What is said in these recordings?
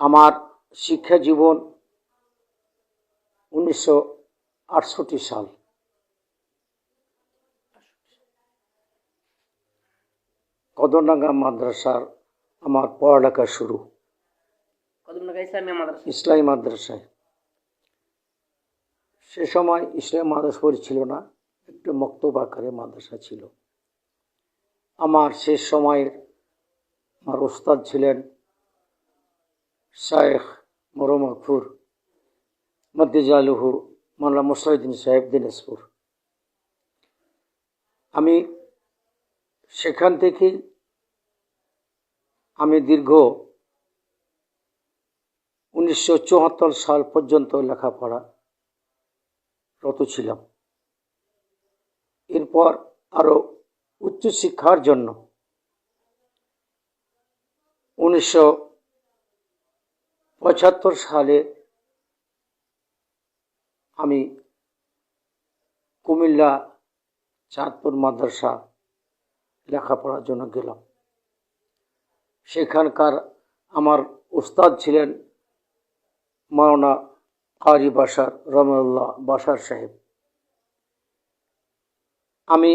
আমার শিক্ষা জীবন উনিশশো আটষট্টি সাল। কদরডাঙ্গা মাদ্রাসার আমার পড়ালেখা শুরু। ইসলামী মাদ্রাসায়। সে সময় ইসলাম মাদ্রাসা ছিল না একটু মক্তব আকারে মাদ্রাসা ছিল। আমার শেষ সময়ের আমার ওস্তাদ ছিলেন শায়েখ মরমকফুর মদ্দিজালুহু মাল্লা মুসাইদ্দিন সাহেব দিনাজপুর। আমি সেখান থেকে আমি দীর্ঘ উনিশশো চুয়াত্তর সাল পর্যন্ত লেখাপড়া রত ছিলাম। এরপর আরও উচ্চশিক্ষার জন্য উনিশশো পঁচাত্তর সালে আমি কুমিল্লা চাঁদপুর মাদ্রাসা লেখাপড়ার জন্য গেলাম। সেখানকার আমার উস্তাদ ছিলেন মাওনা কারি বাসার রমউল্লাহ বাসার সাহেব। আমি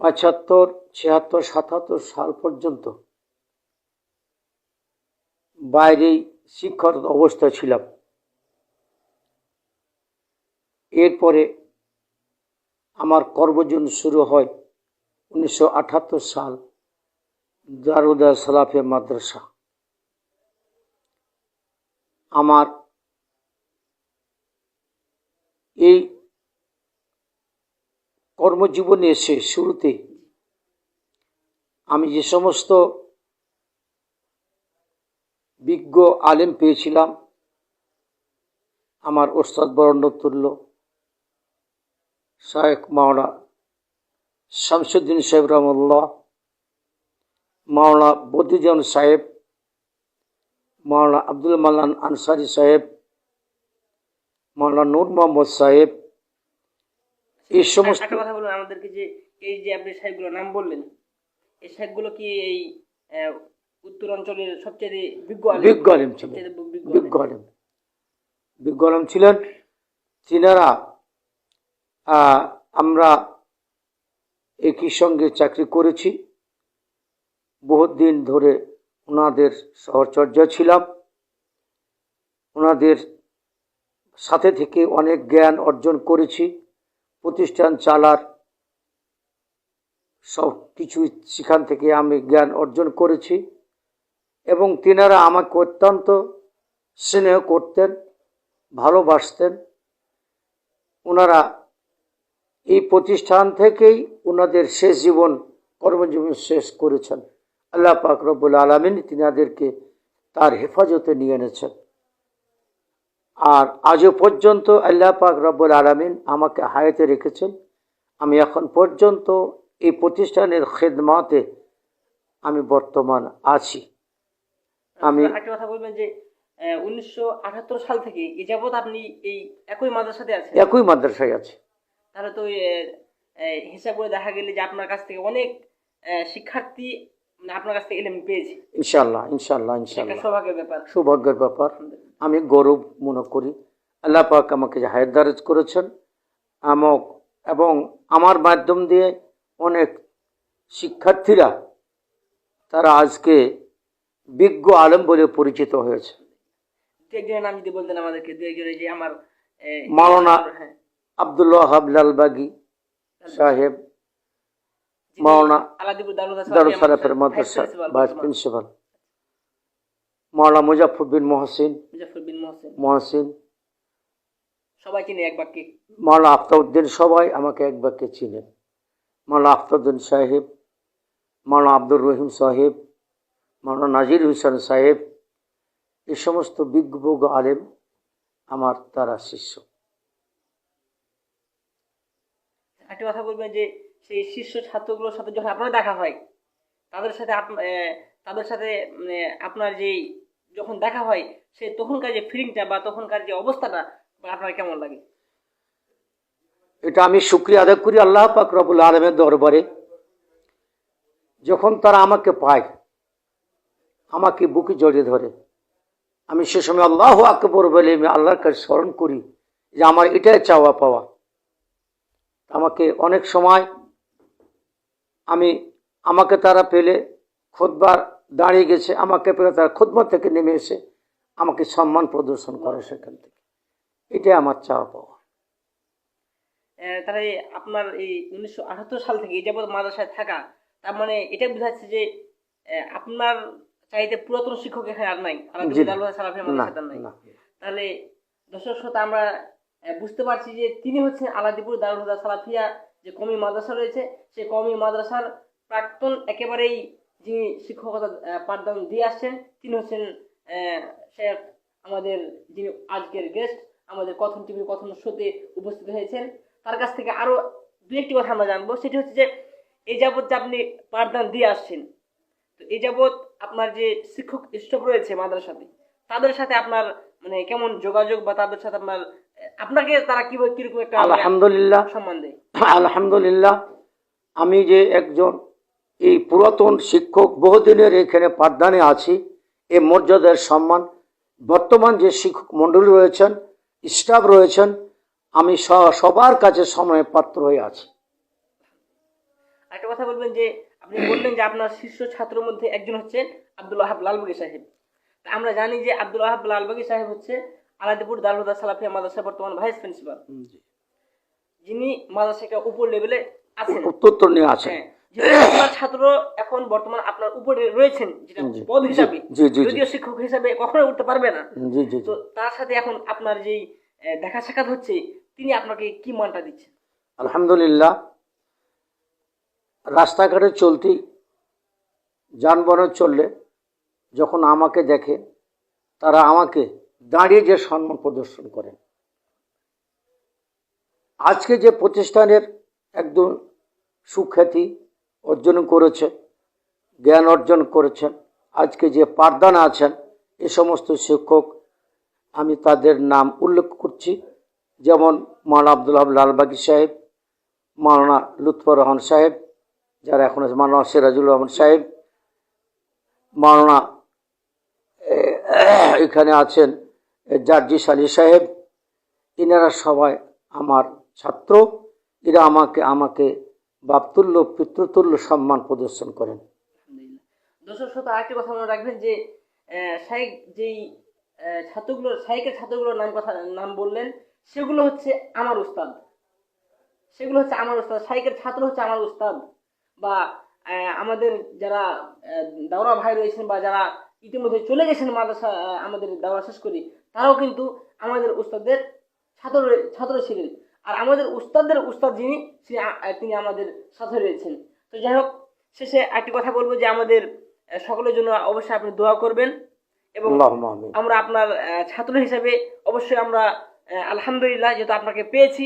পঁচাত্তর, ছিয়াত্তর, সাতাত্তর সাল পর্যন্ত বাইরেই শিক্ষার অবস্থা ছিলাম। এরপরে আমার কর্মজীবন শুরু হয় উনিশশো আটাত্তর সাল দারুদা সালাফিয়া মাদ্রাসা। আমার এই কর্মজীবনে এসে শুরুতে আমি যে সমস্ত বিজ্ঞ আলেম পেয়েছিলাম। আমার ওস্তাদ বরণ্যতুল্য শায়েখ মাওলা শামসুদ্দিন সাহেব রহমুল্লাহ মাওলা বদিজান সাহেব মাওলানা আব্দুল মাল্লান আনসারি সাহেব মাওলানা নূর মোহাম্মদ সাহেব। এই সমস্ত কথা বলুন আমাদেরকে যে এই যে আপনি সাহেবগুলোর নাম বললেন এই সাহেবগুলো কি এই উত্তর অঞ্চলের সবচেয়ে বিজ্ঞ আলেম? ছিলেন। বিজ্ঞ আলেম। বিজ্ঞ আলেম। ছিলেন। তিনারা আমরা একই সঙ্গে চাকরি করেছি। বহুত দিন ধরে ওনাদের সহচর্যা ছিলাম। ওনাদের সাথে থেকে অনেক জ্ঞান অর্জন করেছি। প্রতিষ্ঠান চালার সব কিছু সেখান থেকে আমি জ্ঞান অর্জন করেছি। এবং তিনারা আমাকে অত্যন্ত স্নেহ করতেন, ভালোবাসতেন। ওনারা এই প্রতিষ্ঠান থেকেই ওনাদের শেষ জীবন, কর্মজীবন শেষ করেছেন। আল্লাহ পাক আলমিন তিনাদেরকে তার হেফাজতে নিয়ে এনেছেন। আর আজও পর্যন্ত আল্লাহ পাক রব্বুল আলমিন আমাকে হায়াতে রেখেছেন। আমি এখন পর্যন্ত এই প্রতিষ্ঠানের খেদমাতে আমি বর্তমান আছি। আমি একটা কথা বলবেন যে উনিশশো সাল থেকে এ যাবৎ আপনি এই একই মাদ্রাসাতে আছেন? একই মাদ্রাসায় আছি। তাহলে তো হিসাব করে দেখা গেলে যে আপনার কাছ থেকে অনেক শিক্ষার্থী মানে আপনার কাছ থেকে এলেম পেয়েছে। ইনশাল্লাহ ইনশাল্লাহ ইনশাল্লাহ সৌভাগ্যের ব্যাপার। সৌভাগ্যের ব্যাপার। আমি গৌরব মনে করি। আল্লাহ পাক আমাকে যে হায়াত দারাজ করেছেন আমক এবং আমার মাধ্যম দিয়ে অনেক শিক্ষার্থীরা তারা আজকে বিজ্ঞ আলম বলে পরিচিত হয়েছে। একজনের নাম যদি বলতেন আমাদেরকে দু একজনের যে আমার মাওলানা হ্যাঁ। হাবলালবাগি সাহেব যিনি মাওলানা দারুল দারুল সালাফের মাদ্রাসা ভাইস প্রিন্সিপাল। মাওলানা মুজাফর বিন মহসিন। মুজাফর বিন মোহসেন। মহসিন। সবাই চিনি এক বাক্যে। মাওলানা আফতাউদ্দিন সবাই আমাকে এক বাক্যে চিনেন। মাওলানা আফতাউদ্দিন সাহেব মাওলানা আব্দুর রহিম সাহেব মাওলানা নাজির হুসেন সাহেব এই সমস্ত বিজ্ঞ আলেম আমার তারা শিষ্য। একটা কথা বলবেন যে সেই শিষ্য ছাত্রগুলোর সাথে যখন আপনার দেখা হয় তাদের সাথে তাদের সাথে আপনার যে যখন দেখা হয় সে তখনকার যে ফিলিংটা বা তখনকার যে অবস্থাটা আপনার কেমন লাগে? এটা আমি শুক্রিয়া আদায় করি আল্লাহ পাক রবুল আলমের দরবারে। যখন তারা আমাকে পায় আমাকে বুকে জড়িয়ে ধরে। আমি সে সময় আল্লাহ আকবর বলে আমি আল্লাহর কাছে স্মরণ করি যে আমার এটাই চাওয়া পাওয়া। আমাকে অনেক সময় আমি আমাকে তারা পেলে খোদবার দাঁড়িয়ে গেছে, আমাকে পেলে তারা খোদবার থেকে নেমে এসে আমাকে সম্মান প্রদর্শন করে সেখান থেকে। এটাই আমার চাওয়া পাওয়া। তাহলে আপনার এই উনিশশো আটাত্তর সাল থেকে যাবৎ মাদ্রাসায় থাকা, তার মানে এটা বোঝাচ্ছে যে আপনার চাইতে পুরাতন শিক্ষক এখানে আর নাই। দারুল সালাফিয়া না নাই। তাহলে দর্শক শ্রোতা আমরা বুঝতে পারছি যে তিনি হচ্ছেন আলাদিপুর দারুল সালাফিয়া যে কমি মাদ্রাসা রয়েছে সেই কমি মাদ্রাসার প্রাক্তন একেবারেই যিনি শিক্ষকতা পাঠদান দিয়ে আসছেন তিনি হচ্ছেন শেখ আমাদের যিনি আজকের গেস্ট আমাদের কথন টিভির কথন শোতে উপস্থিত হয়েছেন। তার কাছ থেকে আরও দু একটি কথা আমরা জানব। সেটি হচ্ছে যে এই যাবৎ যে আপনি পাঠদান দিয়ে আসছেন তো এই যাবৎ আপনার যে শিক্ষক স্টাফ রয়েছে মাদ্রাসাতে তাদের সাথে আপনার মানে কেমন যোগাযোগ বা তাদের সাথে আপনার আপনাকে তারা কীভাবে কীরকম একটা আলহামদুলিল্লাহ। সম্মান দেয়? আলহামদুলিল্লাহ আমি যে একজন এই পুরাতন শিক্ষক বহুদিনের এখানে পাঠদানে আছি এ মর্যাদার সম্মান বর্তমান যে শিক্ষক মণ্ডলী রয়েছেন স্টাফ রয়েছেন আমি সবার কাছে সময় পাত্র হয়ে আছি। একটা কথা বলবেন যে আপনি বললেন যে আপনার শীর্ষ ছাত্রের মধ্যে একজন হচ্ছেন আব্দুল ওয়াহাব লালবাগী সাহেব। আমরা জানি যে আব্দুল ওয়াহাব লালবাগী সাহেব হচ্ছে আলাদিপুর দারুদা সালাফিয়া মাদ্রাসা বর্তমান ভাইস প্রিন্সিপাল যিনি মাদ্রাসাকে উপর লেভেলে আছেন। উত্তর নিয়ে আছেন। হ্যাঁ আপনার ছাত্র এখন বর্তমান আপনার উপরে রয়েছেন যেটা পদ হিসাবে। যদিও শিক্ষক হিসাবে কখনোই উঠতে পারবে না। তো তার সাথে এখন আপনার যেই দেখা সাক্ষাৎ হচ্ছে তিনি আপনাকে কি মানটা দিচ্ছেন? আলহামদুলিল্লাহ রাস্তাঘাটে চলতি যানবাহনে চললে যখন আমাকে দেখে, তারা আমাকে দাঁড়িয়ে যে সম্মান প্রদর্শন করেন। আজকে যে প্রতিষ্ঠানের একদম সুখ্যাতি অর্জন করেছে, জ্ঞান অর্জন করেছেন, আজকে যে পাঠদান আছেন, এ সমস্ত শিক্ষক, আমি তাদের নাম উল্লেখ করছি। যেমন মাওলানা আব্দুল হাব লালবাগি সাহেব, মাওলানা লুৎফর রহমান সাহেব যারা এখন আছে মাওলানা সিরাজুল রহমান সাহেব এ, এখানে আছেন এ, জার্জিস আলী সাহেব এনারা সবাই আমার ছাত্র। এরা আমাকে আমাকে বাপতুল্য পিতৃতুল্য সম্মান প্রদর্শন করেন। কথা রাখবেন যে যেই ছাত্রগুলোর নাম কথা নাম বললেন সেগুলো হচ্ছে আমার উস্তাদ। সেগুলো হচ্ছে আমার উস্তাদ শাইকের ছাত্র হচ্ছে আমার উস্তাদ। বা আমাদের যারা দাওরা ভাই রয়েছেন বা যারা ইতিমধ্যে চলে গেছেন মাদ্রাসা আমাদের দাওরা শেষ করি তারাও কিন্তু আমাদের উস্তাদের ছাত্র ছাত্র ছিলেন। আর আমাদের উস্তাদের উস্তাদ যিনি তিনি আমাদের সাথে রয়েছেন। তো যাই হোক শেষে একটি কথা বলব যে আমাদের সকলের জন্য অবশ্যই আপনি দোয়া করবেন এবং আমরা আপনার ছাত্র হিসেবে অবশ্যই আমরা আলহামদুলিল্লাহ যেহেতু আপনাকে পেয়েছি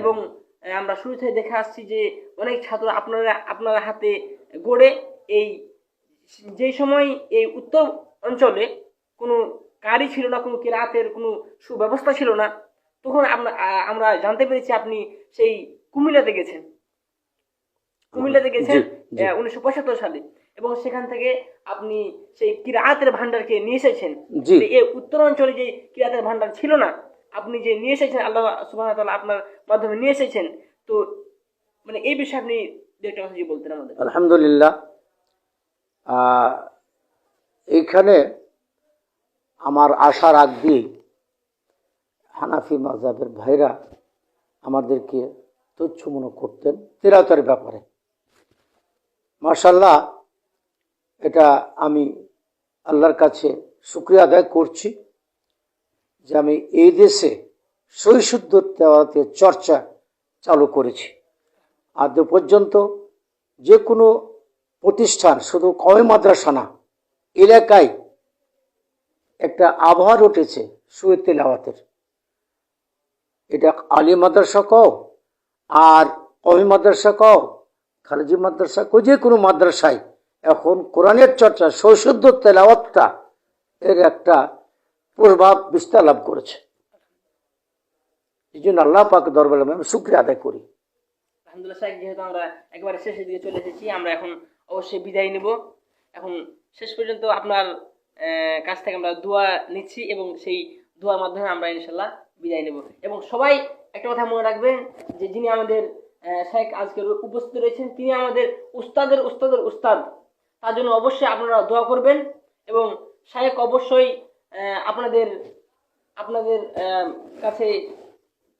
এবং আমরা শুরু থেকে দেখে আসছি যে অনেক ছাত্র আপনারা আপনার হাতে গড়ে এই যেই সময় এই উত্তর অঞ্চলে কোনো গাড়ি ছিল না কোনো কেরাতের কোনো সুব্যবস্থা ছিল না তখন আমরা আমরা জানতে পেরেছি আপনি সেই কুমিল্লাতে গেছেন। কুমিল্লাতে গেছেন। উনিশশো পঁচাত্তর সালে। এবং সেখান থেকে আপনি সেই কিরাতের ভান্ডারকে নিয়ে এসেছেন। এই উত্তর অঞ্চলে যে কিরাতের ভান্ডার ছিল না আপনি যে নিয়ে এসেছেন, আল্লাহ সুবাহ আপনার মাধ্যমে নিয়ে এসেছেন, তো মানে এই বিষয়ে আপনি একটা কথা বলতেন আমাদের। আলহামদুলিল্লাহ এইখানে আমার আসার আগ দিয়ে হানাফি মাজাবের ভাইরা আমাদেরকে তুচ্ছ মনে করতেন তিরাতের ব্যাপারে। মার্শাল্লাহ এটা আমি আল্লাহর কাছে শুক্রিয়া আদায় করছি। যে আমি এই দেশে সৈশুদ্ধ দেওয়াতে চর্চা চালু করেছি। আদৌ পর্যন্ত যে কোনো প্রতিষ্ঠান, শুধু কমে মাদ্রাসা না, এলাকায় একটা আবহাওয়ার উঠেছে সুয়ে তেলাওয়াতের। এটা আলী মাদ্রাসা কও, আর কমি মাদ্রাসা কও, খালেজি মাদ্রাসা কো যে কোনো মাদ্রাসায় এখন কোরআনের চর্চা সৈশুদ্ধ তেলাওয়াতটা এর একটা প্রভাব বিস্তার লাভ করেছে। এই জন্য আল্লাহ পাক দরবারে আমি শুক্রিয়া আদায় করি। আলহামদুলিল্লাহ সাহেব, যেহেতু আমরা একবারে শেষের দিকে চলে এসেছি, আমরা এখন অবশ্যই বিদায় নেব। এখন শেষ পর্যন্ত আপনার কাছ থেকে আমরা দোয়া নিচ্ছি এবং সেই দোয়ার মাধ্যমে আমরা ইনশাল্লাহ বিদায় নেব। এবং সবাই একটা কথা মনে রাখবেন যে যিনি আমাদের শেখ আজকে উপস্থিত রয়েছেন, তিনি আমাদের উস্তাদের উস্তাদের উস্তাদ। তার জন্য অবশ্যই আপনারা দোয়া করবেন এবং শায়েক অবশ্যই আপনাদের আপনাদের কাছে,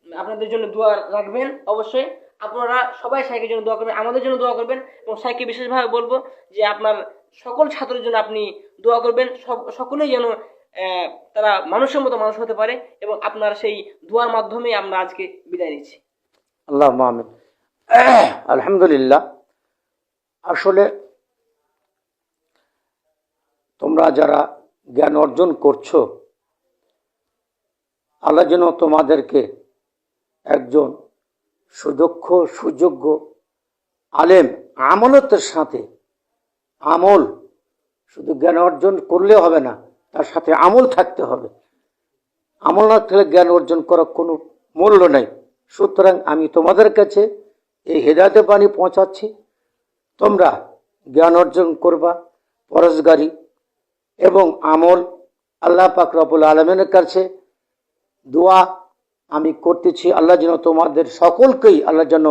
আপনাদের জন্য দোয়া রাখবেন, অবশ্যই। আপনারা সবাই সাইকের জন্য দোয়া করবেন, আমাদের জন্য দোয়া করবেন এবং সাইকে বিশেষভাবে বলব যে আপনার সকল ছাত্রের জন্য আপনি দোয়া করবেন, সব, সকলেই যেন তারা মানুষের মতো মানুষ হতে পারে এবং আপনার সেই দোয়ার মাধ্যমে আমরা আজকে বিদায় নিচ্ছি। আল্লাহ আমিন। আলহামদুলিল্লাহ। আসলে তোমরা যারা জ্ঞান অর্জন করছ, আল্লাহ যেন তোমাদেরকে একজন সুদক্ষ, সুযোগ্য আলেম আমলতের সাথে আমল, শুধু জ্ঞান অর্জন করলে হবে না, তার সাথে আমল থাকতে হবে। আমল না থাকলে জ্ঞান অর্জন করার কোনো মূল্য নেই। সুতরাং আমি তোমাদের কাছে এই হেদায়তে বাণী পৌঁছাচ্ছি। তোমরা জ্ঞান অর্জন করবা, পরশগারি এবং আমল আল্লাহ পাক রবুল আলমেনের কাছে দোয়া আমি করতেছি। আল্লাহ যেন তোমাদের সকলকেই আল্লাহ যেন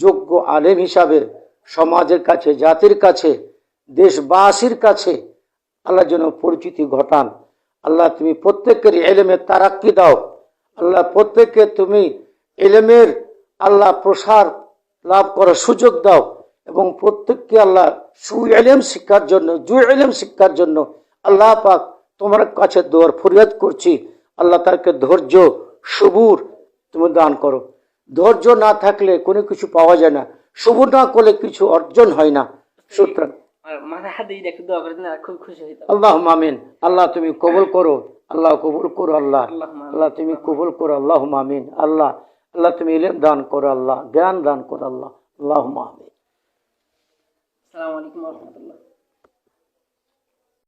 যোগ্য আলেম হিসাবে সমাজের কাছে, জাতির কাছে, দেশবাসীর কাছে আল্লাহ যেন পরিচিতি ঘটান। আল্লাহ তুমি প্রত্যেকের এলেমের তারাক্কি দাও। আল্লাহ প্রত্যেককে তুমি এলেমের আল্লাহ প্রসার লাভ করার সুযোগ দাও এবং প্রত্যেককে আল্লাহ সু এলেম শিক্ষার জন্য জু এলেম শিক্ষার জন্য আল্লাহ পাক তোমার কাছে দোয়ার ফরিয়াদ করছি। আল্লাহ তাকে ধৈর্য সবুর তুমি দান করো। ধৈর্য না থাকলে কোনো কিছু পাওয়া যায় না। সবুর না করলে কিছু অর্জন হয় না। সুতরাং আল্লাহ মামিন আল্লাহ তুমি কবুল করো। আল্লাহ কবুল করো আল্লাহ। আল্লাহ তুমি কবুল করো। আল্লাহ মামিন আল্লাহ আল্লাহ তুমি ইলেম দান করো আল্লাহ। জ্ঞান দান করো আল্লাহ। আল্লাহ মামিন আসসালামু আলাইকুম রহমতুল্লাহ।